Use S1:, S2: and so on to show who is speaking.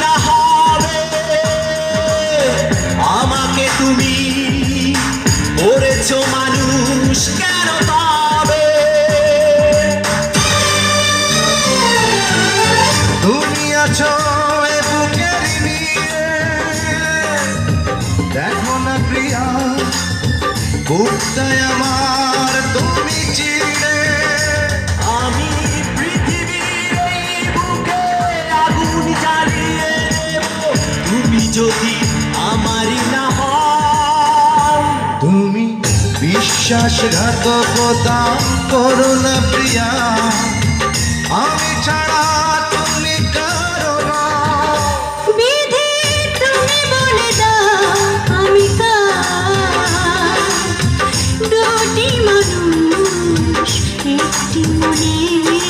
S1: না হবে। আমাকে তুমি মানুষ কেন
S2: দেখো না প্রিয়া বুকটায় আমার তুমি বিশ্বাসঘাতকতা করো না প্রিয়া। আমি ছাড়া তুমি কারও
S3: বেঁধে তুমি বলে আমি মানুষ, একটি মনের